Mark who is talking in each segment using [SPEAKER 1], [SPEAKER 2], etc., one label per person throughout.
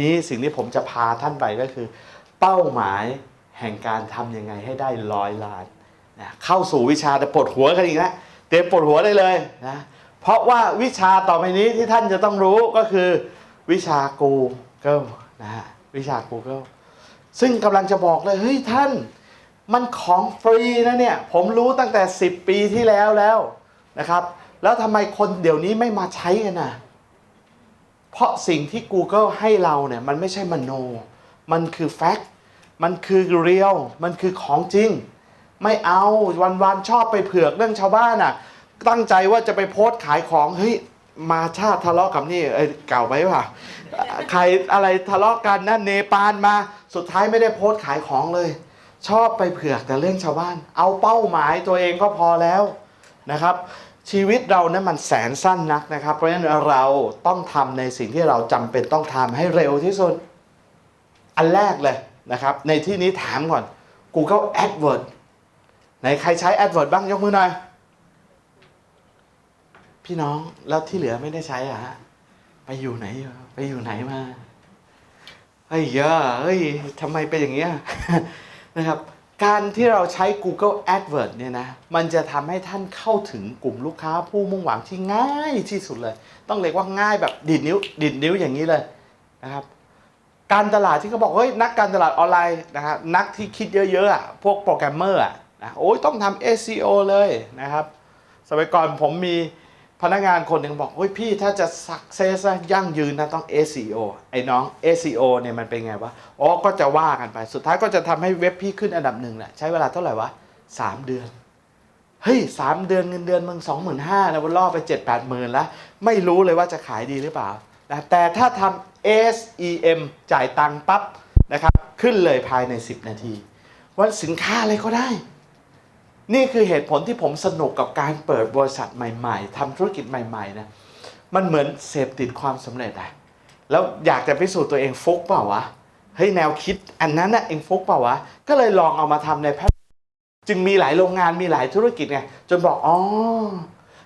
[SPEAKER 1] นี้สิ่งที่ผมจะพาท่านไปก็คือ เป้าหมายแห่งการทำยังไงให้ได้ร้อยล้านนะเข้าสู่วิชาแต่ปวดหัวกันอีกแล้วเตรียมปวดหัวได้เลยนะเพราะว่าวิชาต่อไปนี้ที่ท่านจะต้องรู้ก็คือวิชา Google นะฮะวิชา Google ซึ่งกำลังจะบอกเลยเฮ้ยท่านมันของฟรีนะเนี่ย ผมรู้ตั้งแต่ 10 ปีที่แล้วแล้วนะครับ แล้วทำไมคนเดี๋ยวนี้ไม่มาใช้กันนะ เพราะสิ่งที่ Google ให้เราเนี่ยมันไม่ใช่มโน มันคือแฟกต์ มันคือเรียล มันคือของจริง ไม่เอาวันๆชอบไปเผือกเรื่องชาวบ้านอะ ตั้งใจว่าจะไปโพสต์ขายของ เฮ้ย มาชาติทะเลาะกับนี่เอ้ยเก่าไปป่ะ ใครอะไรทะเลาะกันนั่นเนปาลมา สุดท้ายไม่ได้โพสต์ขายของเลย ชอบไปเผือกแต่เรื่องชาวบ้าน เอาเป้าหมายตัวเองก็พอแล้วนะครับ ชีวิตเรานั้นมันแสนสั้นนักนะครับ เพราะฉะนั้นเราต้องทำในสิ่งที่เราจำเป็นต้องทำให้เร็วที่สุด อันแรกเลยนะครับ ในที่นี้ถามก่อน Google AdWords ไหนใครใช้ AdWords บ้างยกมือหน่อย พี่น้องแล้วที่เหลือไม่ได้ใช้อะฮะไปอยู่ไหนไปอยู่ไหนมาเฮ้ยเยอะเฮ้ยทำไมเป็นอย่างเงี้ยนะครับ การที่เราใช้ Google AdWords เนี่ยนะ มันจะทำให้ท่านเข้าถึงกลุ่มลูกค้าผู้มุ่งหวังที่ง่ายที่สุดเลย ต้องเรียกว่าง่ายแบบดิดนิ้วดิดนิ้วอย่างนี้เลยนะครับ การตลาดที่เขาบอกเฮ้ยนักการตลาดออนไลน์นะครับนักที่คิดเยอะๆอะพวกโปรแกรมเมอร์อะนะโอ้ยต้องทำ SEO เลยนะครับ สมัยก่อนผมมี พนักงานคนหนึ่งบอกเฮ้ยพี่ถ้าจะ success นะยั่งยืนนะต้อง SEO ไอ้น้อง SEO เนี่ยมันเป็นไงวะอ๋อก็จะว่ากันไป สุดท้ายก็จะทำให้เว็บพี่ขึ้นอันดับหนึ่งแหละใช้เวลาเท่าไหร่วะสามเดือนเฮ้ยสามเดือนเงินเดือนมึงสองหมื่นห้านะวันล่อไปเจ็ดแปดหมื่นแล้ว ไม่รู้เลยว่าจะขายดีหรือเปล่านะแต่ถ้าทำ SEM จ่ายตังค์ปั๊บนะครับ ขึ้นเลยภายใน 10 นาที ว่าสินค้าอะไรก็ได้ นี่คือเหตุผลที่ผมสนุกกับการเปิดบริษัทใหม่ๆทำธุรกิจใหม่ๆนะมันเหมือนเสพติดความสำเร็จอะแล้วอยากจะพิสูจน์ตัวเองฟุกเปล่าวะเฮ้ยแนวคิดอันนั้นน่ะเองฟุกเปล่าวะก็เลยลองเอามาทำในแพลตจึงมีหลายโรงงานมีหลายธุรกิจไงจนบอกอ๋อ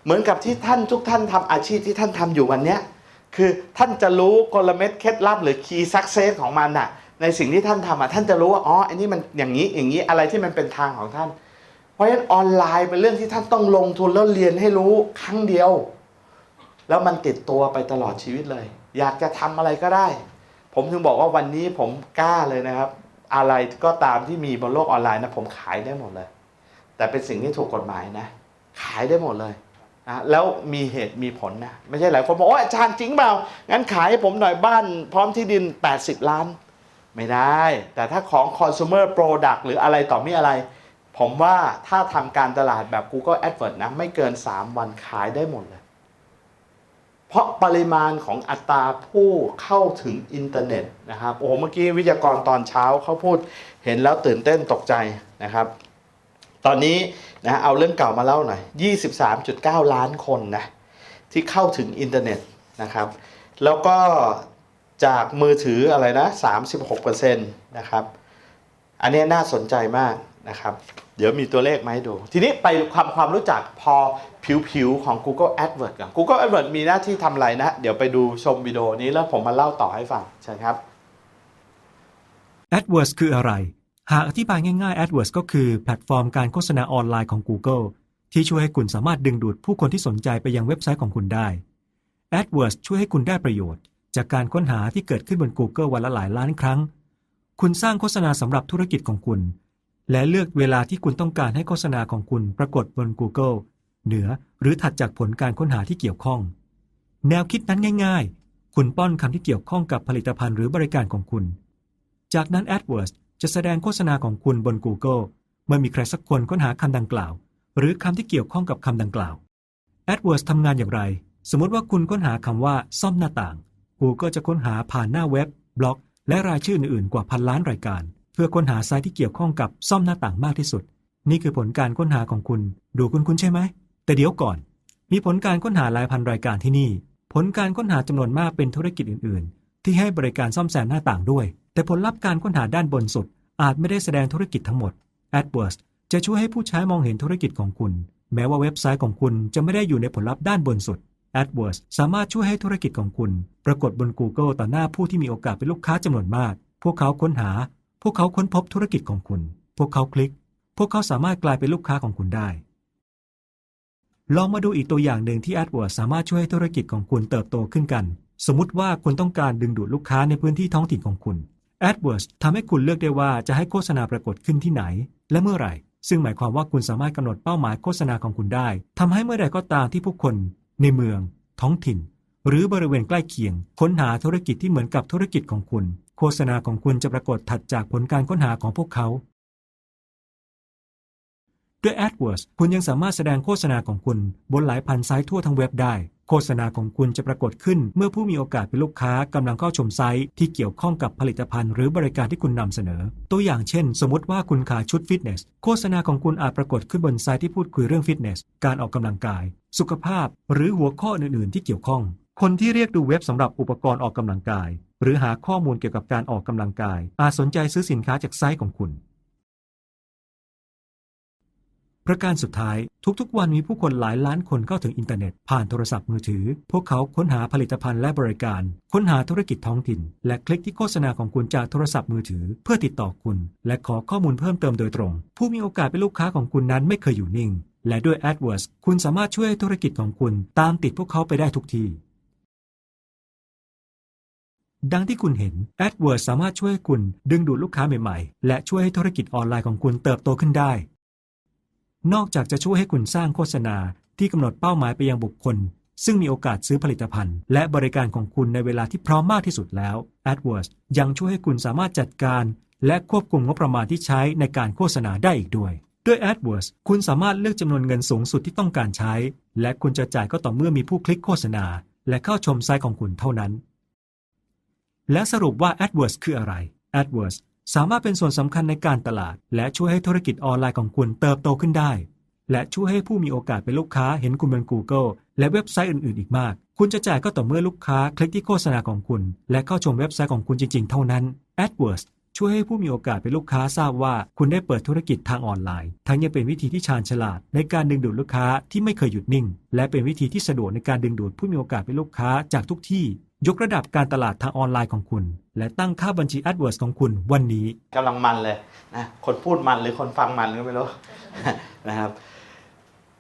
[SPEAKER 1] เหมือนกับที่ท่านทุกท่านทำอาชีพที่ท่านทำอยู่วันเนี้ยคือท่านจะรู้กลเม็ดเคล็ดลับหรือ key success ของมันน่ะในสิ่งที่ท่านทำอะท่านจะรู้ว่าอ๋ออันนี้มันอย่างนี้อย่างนี้อะไรที่มันเป็นทางของท่าน เพราะฉะนั้นออนไลน์เป็นเรื่องที่ท่านต้องลงทุนแล้วเรียนให้รู้ครั้งเดียว แล้วมันติดตัวไปตลอดชีวิตเลย อยากจะทำอะไรก็ได้ ผมถึงบอกว่าวันนี้ผมกล้าเลยนะครับ อะไรก็ตามที่มีบนโลกออนไลน์นะผมขายได้หมดเลย แต่เป็นสิ่งที่ถูกกฎหมายนะ ขายได้หมดเลยนะแล้วมีเหตุมีผลนะ ไม่ใช่หลายคนบอกว่าอาจารย์จริงเปล่างั้นขายให้ผมหน่อยบ้าน พร้อมที่ดิน 80 ล้าน ไม่ได้ แต่ถ้าของ consumer product หรืออะไรต่อมีอะไร ผมว่าถ้าทำการตลาดแบบ Google AdWords นะไม่เกิน 3 วันขายได้หมดเลย เพราะปริมาณของอัตราผู้เข้าถึงอินเทอร์เน็ตนะครับ โอ้เมื่อกี้วิทยากรตอนเช้าเขาพูดเห็นแล้วตื่นเต้นตกใจนะครับ ตอนนี้นะเอาเรื่องเก่ามาเล่าหน่อย 23.9 ล้านคนนะที่เข้าถึงอินเทอร์เน็ตนะครับ แล้วก็จากมือถืออะไรนะ 36%นะครับ อันนี้น่าสนใจมากนะครับ เดี๋ยวมีตัวเลขมาให้ดู ทีนี้ไปความความรู้จักพอผิวๆของ Google AdWords กัน Google AdWords มีหน้าที่ทำอะไรนะ เดี๋ยวไปดูชมวิดีโอนี้แล้วผมมาเล่าต่อให้ฟังเชิญครับ
[SPEAKER 2] AdWords คืออะไร หากอธิบายง่ายๆ AdWords ก็คือแพลตฟอร์มการโฆษณาออนไลน์ของ Google ที่ช่วยให้คุณสามารถดึงดูดผู้คนที่สนใจไปยังเว็บไซต์ของคุณได้ AdWords ช่วยให้คุณได้ประโยชน์ จากการค้นหาที่เกิดขึ้นบน Google วันละหลายล้านครั้ง คุณสร้างโฆษณาสำหรับธุรกิจของคุณ และเลือกเวลาที่คุณต้องการให้โฆษณาของคุณปรากฏบน Google เหนือหรือถัดจากผลการค้นหาที่เกี่ยวข้อง แนวคิดนั้นง่าย ๆ คุณป้อนคำที่เกี่ยวข้องกับผลิตภัณฑ์หรือบริการของคุณ จากนั้น AdWords จะแสดงโฆษณาของคุณบน Google เมื่อมีใครสักคนค้นหาคำดังกล่าว หรือคำที่เกี่ยวข้องกับคำดังกล่าว AdWords ทำงานอย่างไร สมมติว่าคุณค้นหาคำว่าซ่อมหน้าต่าง Google จะค้นหาผ่านหน้าเว็บ บล็อก และรายชื่ออื่นๆกว่าพันล้านรายการ เพื่อค้นหาไซต์ที่เกี่ยวข้องกับซ่อมหน้าต่างมากที่สุด นี่คือผลการค้นหาของคุณ ดูคุ้นๆใช่ไหม แต่เดี๋ยวก่อน มีผลการค้นหาหลายพันรายการที่นี่ ผลการค้นหาจำนวนมากเป็นธุรกิจอื่น ๆ ที่ให้บริการซ่อมแซมหน้าต่างด้วย แต่ผลลัพธ์การค้นหาด้านบนสุด อาจไม่ได้แสดงธุรกิจทั้งหมด AdWords จะช่วยให้ผู้ใช้มองเห็นธุรกิจของคุณ แม้ว่าเว็บไซต์ของคุณจะไม่ได้อยู่ในผลลัพธ์ด้านบนสุด AdWords สามารถช่วยให้ธุรกิจของคุณ ปรากฏบน Google ต่อหน้าผู้ที่มีโอกาสเป็นลูกค้าจำนวนมาก พวกเขาค้นหา วกเขาค้นพบธุรกิจของคุณ พวกเขาคลิก พวกเขาสามารถกลายเป็นลูกค้าของคุณได้ ลองมาดูอีกตัวอย่างหนึ่งที่ AdWords สามารถช่วยให้ธุรกิจของคุณเติบโตขึ้นกัน สมมุติว่าคุณต้องการดึงดูดลูกค้าในพื้นที่ท้องถิ่นของคุณ AdWords ทำให้คุณเลือกได้ว่าจะให้โฆษณาปรากฏขึ้นที่ไหน และเมื่อไหร่ ซึ่งหมายความว่าคุณสามารถกำหนดเป้าหมายโฆษณาของคุณได้ ทำให้เมื่อใดก็ตามที่ผู้คน ในเมือง ท้องถิ่น หรือบริเวณใกล้เคียง ค้นหาธุรกิจที่เหมือนกับธุรกิจของคุณ โฆษณาของคุณจะปรากฏถัดจากผลการค้นหาของพวกเขา ด้วย AdWords คุณยังสามารถแสดงโฆษณาของคุณบนหลายพันไซต์ทั่วทั้งเว็บได้ โฆษณาของคุณจะปรากฏขึ้นเมื่อผู้มีโอกาสเป็นลูกค้ากำลังเข้าชมไซต์ที่เกี่ยวข้องกับผลิตภัณฑ์หรือบริการที่คุณนำเสนอ ตัวอย่างเช่น สมมติว่าคุณขายชุดฟิตเนส โฆษณาของคุณอาจปรากฏขึ้นบนไซต์ที่พูดคุยเรื่องฟิตเนส การออกกำลังกาย สุขภาพ หรือหัวข้ออื่น ๆ ที่เกี่ยวข้องคนที่เรียกดูเว็บสำหรับอุปกรณ์ออกกำลังกาย หรือหาข้อมูลเกี่ยวกับการออกกำลังกาย อาจสนใจซื้อสินค้าจากไซต์ของคุณ ประการสุดท้าย ทุกๆ วันมีผู้คนหลายล้านคนเข้าถึงอินเทอร์เน็ต ผ่านโทรศัพท์มือถือ พวกเขาค้นหาผลิตภัณฑ์และบริการ ค้นหาธุรกิจท้องถิ่น และคลิกที่โฆษณาของคุณจากโทรศัพท์มือถือ เพื่อติดต่อคุณ และขอข้อมูลเพิ่มเติมโดยตรง ผู้มีโอกาสเป็นลูกค้าของคุณนั้นไม่เคยอยู่นิ่ง และด้วย AdWords คุณสามารถช่วยธุรกิจของคุณตามติดพวกเขาไปได้ทุกที่ ดังที่คุณเห็น AdWords สามารถช่วยให้คุณดึงดูดลูกค้าใหม่ๆ และช่วยให้ธุรกิจออนไลน์ของคุณเติบโตขึ้นได้ นอกจากจะช่วยให้คุณสร้างโฆษณาที่กำหนดเป้าหมายไปยังบุคคล ซึ่งมีโอกาสซื้อผลิตภัณฑ์ และบริการของคุณในเวลาที่พร้อมมากที่สุดแล้ว AdWords ยังช่วยให้คุณสามารถจัดการ และควบคุมงบประมาณที่ใช้ในการโฆษณาได้อีกด้วยด้วย AdWords คุณสามารถเลือกจำนวนเงินสูงสุดที่ต้องการใช้ และคุณจะจ่ายก็ต่อเมื่อมีผู้คลิกโฆษณา และเข้าชมไซต์ของคุณเท่านั้น และสรุปว่า AdWords คืออะไร AdWords สามารถเป็นส่วนสำคัญในการตลาด และช่วยให้ธุรกิจออนไลน์ของคุณเติบโตขึ้นได้ และช่วยให้ผู้มีโอกาสเป็นลูกค้าเห็นคุณบน Google และเว็บไซต์อื่น ๆ อีกมาก คุณจะจ่ายก็ต่อเมื่อลูกค้าคลิกที่โฆษณาของคุณ และเข้าชมเว็บไซต์ของคุณจริง ๆ เท่านั้น AdWords ช่วยให้ผู้มีโอกาสเป็นลูกค้าทราบว่าคุณได้เปิดธุรกิจทางออนไลน์ ทั้งยังเป็นวิธีที่ชาญฉลาด ในการดึงดูดลูกค้าที่ไม่เคยหยุดนิ่ง และเป็นวิธีที่สะดวกในการดึงดูดผู้มีโอกาสเป็นลูกค้าจากทุกที่ ยกระดับการตลาดทางออนไลน์ของคุณ และตั้งค่าบัญชี AdWords ของคุณวันนี้
[SPEAKER 1] กำลังมันเลยนะคนพูดมันหรือคนฟังมันก็ไม่รู้ นะครับ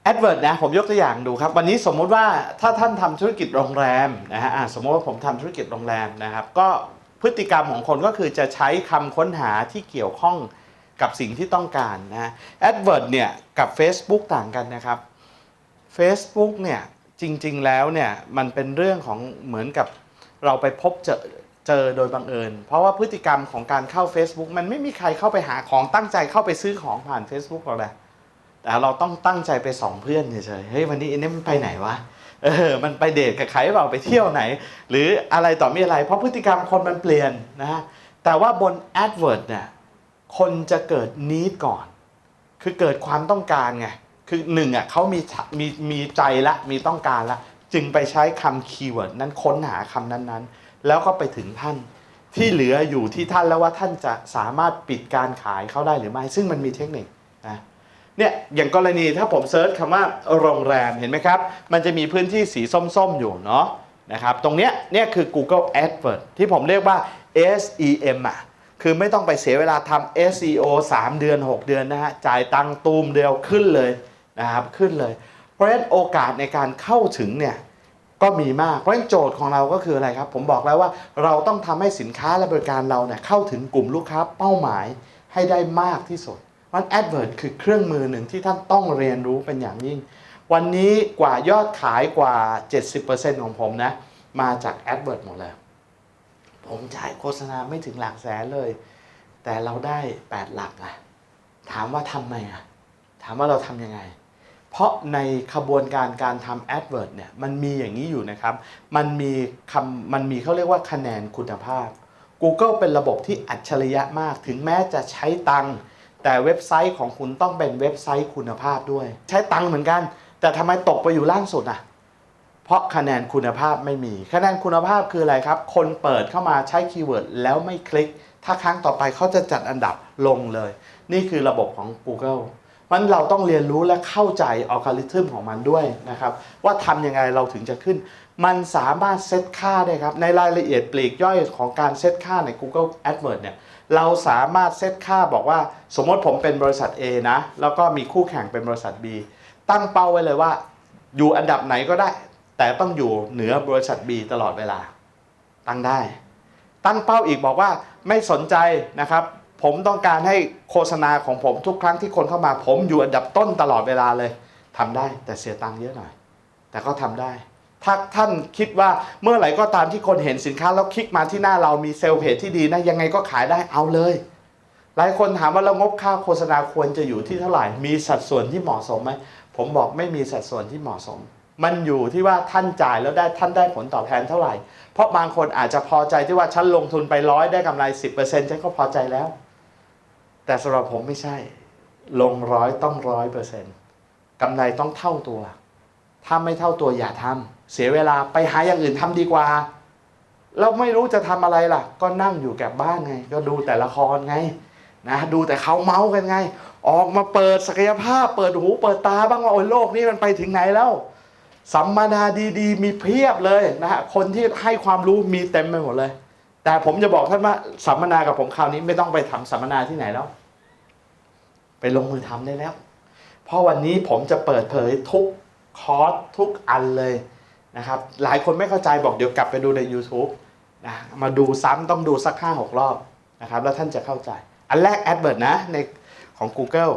[SPEAKER 1] แอดเวิร์ดนะผมยกตัวอย่างดูครับ วันนี้สมมุติว่าถ้าท่านทำธุรกิจโรงแรมนะฮะสมมติว่าผมทำธุรกิจโรงแรมนะครับ ก็พฤติกรรมของคนก็คือจะใช้คำค้นหาที่เกี่ยวข้องกับสิ่งที่ต้องการนะแอดเวิร์ดเนี่ยกับ Facebook ต่างกันนะครับ Facebook เนี่ยจริง ๆ แล้วเนี่ยมันเป็นเรื่องของเหมือนกับ เราไปพบเจอเจอโดยบังเอิญ เพราะว่าพฤติกรรมของการเข้า Facebook มันไม่มีใครเข้าไปหาของตั้งใจเข้าไปซื้อของผ่าน Facebook หรอกนะแต่เราต้องตั้งใจไปส่องเพื่อนเฉยๆเฮ้ยวันนี้ไอ้นี่มันไปไหนวะเออมันไปเดทกับใครเปล่าไปเที่ยวไหน หรืออะไรต่อมีอะไร เพราะพฤติกรรมคนมันเปลี่ยนนะฮะแต่ว่าบน AdWord เนี่ยคนจะเกิดนีดก่อน คือเกิดความต้องการไงคือหนึ่งอะเขามีมีมีใจละมีต้องการละ จึงไปใช้คำคีย์เวิร์ดนั้นค้นหาคำนั้นๆ แล้วก็ไปถึงท่านที่เหลืออยู่ที่ท่านแล้วว่าท่านจะสามารถปิดการขายเขาได้หรือไม่ ซึ่งมันมีเทคนิคนะเนี่ยอย่างกรณีถ้าผมเซิร์ชคำว่าโรงแรมเห็นไหมครับ มันจะมีพื้นที่สีส้มๆอยู่เนาะนะครับตรงเนี้ยเนี่ยคือ Google AdWords ที่ผมเรียกว่า SEM อะคือไม่ต้องไปเสียเวลาทำ SEO 3 เดือน 6 เดือนนะฮะจ่ายตังตูมเดียวขึ้นเลยนะครับขึ้นเลย เพราะฉะนั้นโอกาสในการเข้าถึงเนี่ยก็มีมาก เพราะฉะนั้นโจทย์ของเราก็คืออะไรครับ ผมบอกแล้วว่าเราต้องทำให้สินค้าและบริการเราเนี่ยเข้าถึงกลุ่มลูกค้าเป้าหมายให้ได้มากที่สุดเพราะ AdWords คือเครื่องมือหนึ่งที่ท่านต้องเรียนรู้เป็นอย่างยิ่ง วันนี้กว่ายอดขายกว่า 70%ของผมนะ มาจาก AdWords หมดเลย ผมจ่ายโฆษณาไม่ถึงหลักแสนเลย แต่เราได้ 8 หลักอะถามว่าทำไมอะถามว่าเราทำยังไง เพราะในขบวนการการทำ AdWords เนี่ยมันมีอย่างนี้อยู่นะครับ มันมีคำมันมีเขาเรียกว่าคะแนนคุณภาพ Google เป็นระบบที่อัจฉริยะมาก ถึงแม้จะใช้ตังค์แต่เว็บไซต์ของคุณต้องเป็นเว็บไซต์คุณภาพด้วย ใช้ตังค์เหมือนกัน แต่ทำไมตกไปอยู่ล่างสุดอะเพราะคะแนนคุณภาพไม่มี คะแนนคุณภาพคืออะไรครับ คนเปิดเข้ามาใช้คีย์เวิร์ดแล้วไม่คลิก ถ้าครั้งต่อไปเขาจะจัดอันดับลงเลย นี่คือระบบของ Google มันเราต้องเรียนรู้และเข้าใจอัลกอริทึมของมันด้วยนะครับ ว่าทำยังไงเราถึงจะขึ้น มันสามารถเซตค่าได้ครับ ในรายละเอียดปลีกย่อยของการเซตค่าใน Google AdWords เนี่ยเราสามารถเซตค่าบอกว่า สมมติผมเป็นบริษัท A นะ แล้วก็มีคู่แข่งเป็นบริษัท B ตั้งเป้าไว้เลยว่า อยู่อันดับไหนก็ได้ แต่ต้องอยู่เหนือบริษัท B ตลอดเวลา ตั้งได้ ตั้งเป้าอีกบอกว่าไม่สนใจนะครับ ผมต้องการให้โฆษณาของผมทุกครั้งที่คนเข้ามา ผมอยู่อันดับต้นตลอดเวลาเลยทำได้แต่เสียตังค์เยอะหน่อย แต่ก็ทำได้ ถ้าท่านคิดว่าเมื่อไหร่ก็ตามที่คนเห็นสินค้าแล้วคลิกมาที่หน้าเรามีเซลล์เพจที่ดีนะยังไงก็ขายได้เอาเลย หลายคนถามว่าเรางบค่าโฆษณาควรจะอยู่ที่เท่าไหร่ มีสัดส่วนที่เหมาะสมไหมผมบอกไม่มีสัดส่วนที่เหมาะสม มันอยู่ที่ว่าท่านจ่ายแล้วได้ท่านได้ผลตอบแทนเท่าไหร่ เพราะบางคนอาจจะพอใจที่ว่าฉันลงทุนไปร้อยได้กำไร 10%ฉันก็พอใจแล้ว แต่สำหรับผมไม่ใช่ ลงร้อยต้องร้อยเปอร์เซ็นต์กำไรต้องเท่าตัว ถ้าไม่เท่าตัวอย่าทำเสียเวลาไปหาอย่างอื่นทำดีกว่าเราไม่รู้จะทำอะไรล่ะ ก็นั่งอยู่แกับบ้านไง ก็ดูแต่ละครไงนะดูแต่เขาเมาส์กันไง ออกมาเปิดศักยภาพ เปิดหูเปิดตาบ้างว่าโอ้ยโลกนี้มันไปถึงไหนแล้ว สัมมนาดีๆ มีเพียบเลยนะฮะคนที่ให้ความรู้มีเต็มไปหมดเลย แต่ผมจะบอกท่านว่าสัมมนากับผมคราวนี้ไม่ต้องไปทำสัมมนาที่ไหนแล้ว ไปลงมือทำได้แล้ว เพราะวันนี้ผมจะเปิดเผยทุกคอร์สทุกอันเลยนะครับ หลายคนไม่เข้าใจบอกเดี๋ยวกลับไปดูใน YouTube นะมาดูซ้ำต้องดูสัก 5-6 รอบนะครับ แล้วท่านจะเข้าใจ อันแรกแอดเบิร์ดนะในของ Google